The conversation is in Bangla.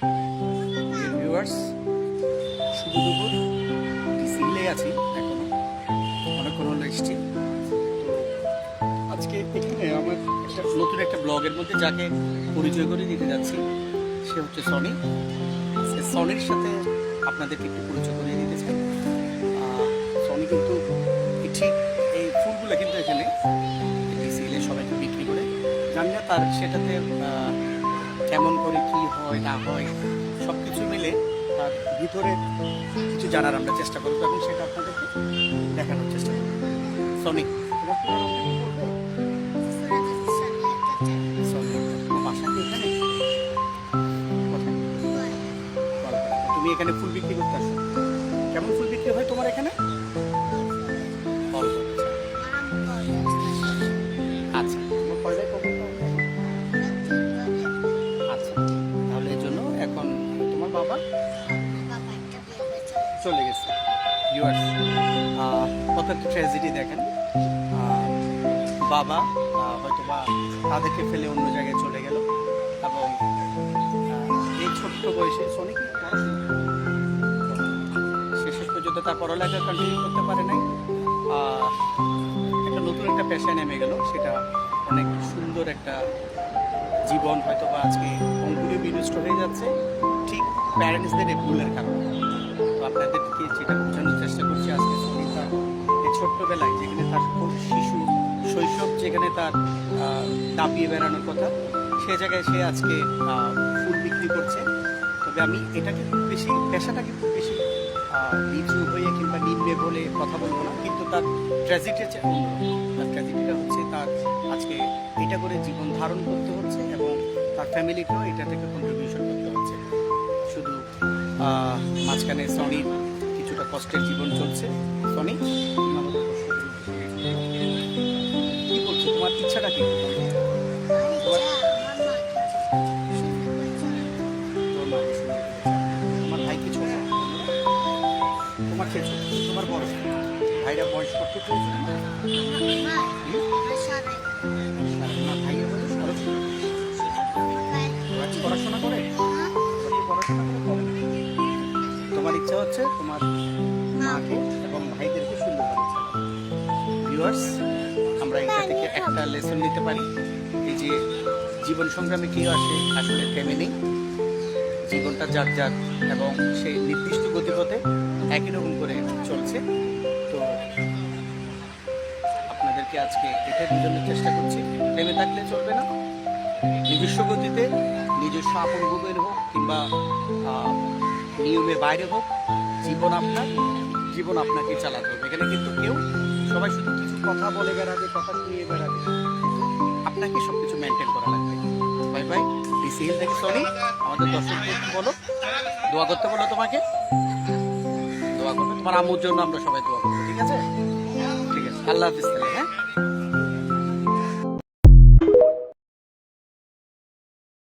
ভিউয়ার্স শুভ দুপুর সিলে আছি এখনও। অনেকক্ষণ হলো এসছি। আজকে এখানে আমার একটা নতুন একটা ব্লগের মধ্যে যাকে পরিচয় করে দিতে যাচ্ছি, সে হচ্ছে সনি। আজকে সনির সাথে আপনাদেরকে একটু পরিচয় করে দিতে চাই। সনি কিন্তু ঠিক এই ফুলগুলো কিন্তু এখানে সিলে সবাইকে বিক্রি করে। জানি না তার সেটাতে কেমন করে কি হয় না হয় সব কিছু মিলে তার ভিতরে কিছু জানার আমরা চেষ্টা করব এবং সেটা আপনাদেরকে দেখানোর চেষ্টা করব সনি তোমার কি নাম বলবে? সনি তোমার বাসা কি এখানে কোথায়? কলকাতায়। তুমি এখানে ফুল বিক্রি করতে আসো কেমন ফুল বিক্রি হয় তোমার এখানে চলে গেছে। ভিউয়ার্স কত একটা ট্র্যাজেডি দেখেন। বাবা হয়তো বা তাদেরকে ফেলে অন্য জায়গায় চলে গেল। এবং এই ছোট্ট বয়সে সোনি কি সে শেষ পর্যন্ত তার পড়ালেখা কন্টিনিউ করতে পারে নাই। একটা নতুন একটা পেশায় নেমে গেল। সেটা অনেক সুন্দর একটা জীবন হয়তো বা আজকে অঙ্কুরে বিনষ্ট হয়ে যাচ্ছে। ঠিক প্যারেন্টসদের ভুলের কারণে। আপনাদেরকে যেটা বোঝানোর চেষ্টা করছি আজকে সনিতা এই ছোট্টবেলায়, যেখানে তার শিশু শৈশব, যেখানে তার দাপিয়ে বেড়ানোর কথা, সে জায়গায় সে আজকে ফুল বিক্রি করছে। তবে আমি এটাকে খুব বেশি, পেশাটাকে খুব বেশি নিচু হয়ে কিংবা নিম্নে বলে কথা বলব না, কিন্তু তার ট্র্যাজেডি হচ্ছে তার ট্র্যাজেডিটা হচ্ছে তার আজকে এটা করে জীবন ধারণ করতে হচ্ছে এবং তার ফ্যামিলিকেও এটা থেকে কন্ট্রিবিউশন করতে হচ্ছে। শুধু মাঝখানে সনির কষ্টের জীবন চলছে। সনি, কি করছ? তোমার ইচ্ছাটা কি? তোমার ভাই কিছু তোমার কে তোমার বড় ভাইরা বয়স কত হচ্ছে তোমার মাকে এবং ভাইদেরকে সুন্দরভাবে ভিউয়ার্স আমরা এটা থেকে একটা লেসন নিতে পারি। এই যে জীবন সংগ্রামে কেউ আসে আসলে থেমে নেই। জীবনটা যার যার এবং সেই নির্দিষ্ট গতিপথে একই রকম করে চলছে। তো আপনাদেরকে আজকে এটা বোঝানোর চেষ্টা করছি। থেমে থাকলে চলবে না। নিজস্ব গতিতে নিজস্ব আপন ভোগের হোক কিংবা আহ, নিয়মের বাইরে হোক জীবন আপনার জীবন আপনাকে চালাতে হবে। এখানে কিন্তু কেউ সবাই শুধু কিছু কথা বলে বেড়াবে কথা শুনিয়ে বেড়াবে। আপনাকে সব কিছু মেনটেন করা লাগবে। বাই বাই ডিসিএল থেকে সরি আমাদের দর্শকদের বলো দোয়া করতে বলো তোমাকে। দোয়া করবে তোমার আম্মুর জন্য আমরা সবাই দোয়া করব ঠিক আছে? ঠিক আছে আল্লাহ হাফিজ।